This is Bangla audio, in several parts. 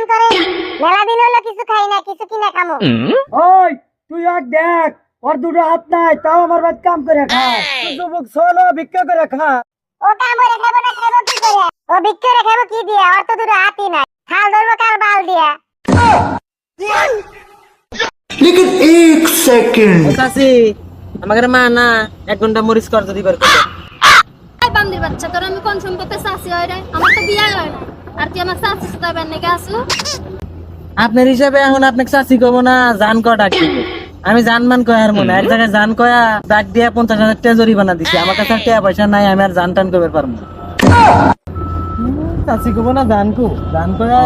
দান করে। মেলা দিন হলো কিছু খাই না কিছু কিনে খামো। ওই তুই এক দেখ ওর দুটো হাত নাই তাও আমার বাদ কাম করে খা। তুই যুবক সোলো ভিক্ষা করে খা। ও কাম করে খাব না খাব কি করে? ও ভিক্ষা রে খাব কি দিয়ে? ওর তো দুটো হাতই নাই। খাল ধরবো কার বাল দিয়া? লেকিন এক সেকেন্ড। কাছে আমাকে মা না এক ঘণ্টা মরিস কর দিবার কথা বান্দির বাচ্চা তোর আমি কোন সম্পর্কে সাসি হয় রে? আমার তো বিয়া হয় না আর তুই আমার চাষি সাথে বের আসলো? আপনার হিসাবে এখন আপনাকে চাচি কব না জান ক ডাক দিব। আমি জান মান কয়ার মনে এক জায়গায় জান কয়া ডাক দিয়া পঞ্চাশ হাজার টাকা জরিমানা দিছি। আমার কাছে টাকা পয়সা নাই আমি আর জান টান কবে পারব চাচি কব না জান কো। জান কয়া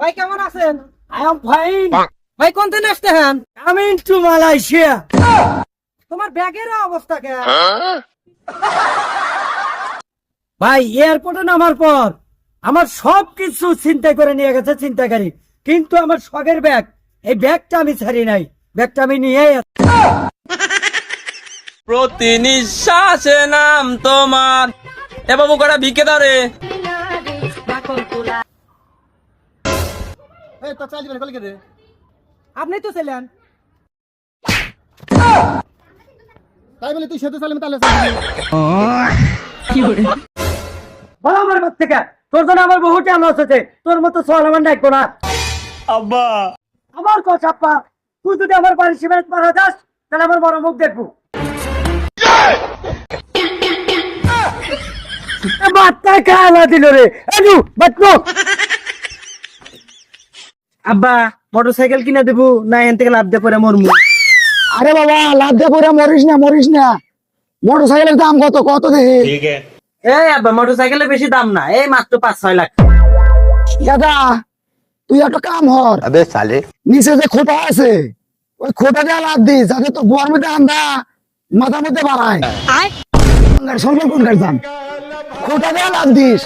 ভাই কেমন আছেন? I am fine. ভাই কোন দিন আসতে হ্যান? কামিং টু মালয়েশিয়া তোমার ব্যাগের অবস্থা কে? ভাই এয়ারপোর্টে নামার পর আমার সব কিছু চিন্তা করে নিয়ে গেছে চিন্তাকারী কিন্তু আমার শখের ব্যাগ এই ব্যাগটা আমি ছাড়ি নাই। ব্যাগটা আমি নিয়ে প্রতি নিঃশ্বাসে নাম তোমার। এ বাবু কটা ভিকে দাও রে। আপনি তো ছিলেন। তাই বলে তুই সেতু চালাবি তাহলে বল? আমার বাদ থেকে। তোর জন্য আমার বহু হচ্ছে তোর মতো সওয়াল আমার ডাকবো না আব্বা। আমার কথা আপ্পা তুই যদি আমার বাড়ির মারা যাস তাহলে আমার বড় মুখ দেখব। বাচ্চা খাওয়া দিল রে। আজু বাচ্চু আব্বা মোটর সাইকেল কিনে দেবো না এখান থেকে লাভ দিয়ে পরে মরমু। আরে বাবা লাভ দিয়ে পড়ে মরিস না মরিস না। মোটর সাইকেলের দাম কত কত দেখি এই আব্বা মোটর সাইকেলের বেশি দাম না এই মাত্র পাঁচ ছয় লাখ। দাদা তুই একটা কাম হর আবে সালে। নিচে যে খোটা আছে ওই খোটা দিয়ে লাভ দিস যাতে তো গোয়ার মধ্যে আন্দা মাথা মধ্যে বাড়ায়। সরকার কোন কাজ দাম খোটা দিয়ে লাভ দিস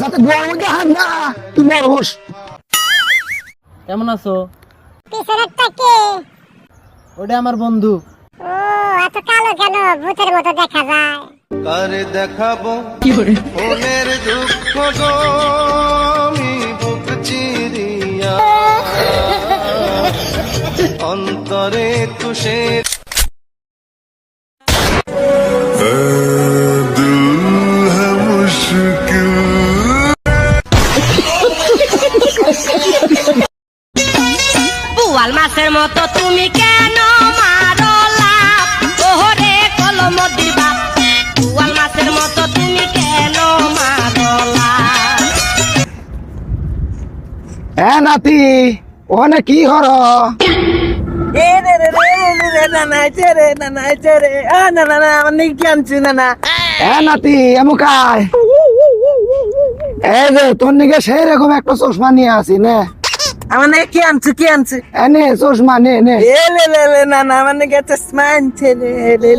যাতে গোয়ার মধ্যে আন্দা তুই মরবস কেমন আছো? পিছনের কে? ওটা আমার বন্ধু। ও এত কালো কেন? ভূতের মতো দেখা যায়। কারে দেখাবো? মনের দুঃখ গো আমি বুক চিরিয়া। অন্তরে তুষের মাছের মতো তুমি হ্যাঁ নাতি ওখানে কি হর এ রে রে রে রে রে না রে না না রে। আ না না না আমার কি আনছি না না হ্যাঁ নাতি এমুকায়। এই যে তোর নিকে সেই রকম একটা চশমা নিয়ে আসি নে। নেই কি আনছি কি আনছি? এনে চশমা নে নে। এ লে লে লে না না আমার নেই চশমা আনছে লে লে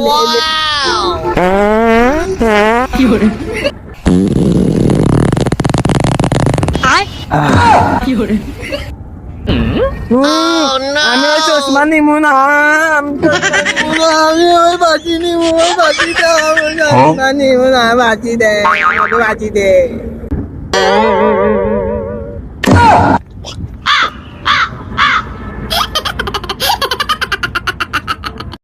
আমি ওই চশমা নিমু না আমি ওই বাজি নিমু ওই বাজি দাও নিমু না বাজি দে বাজি দে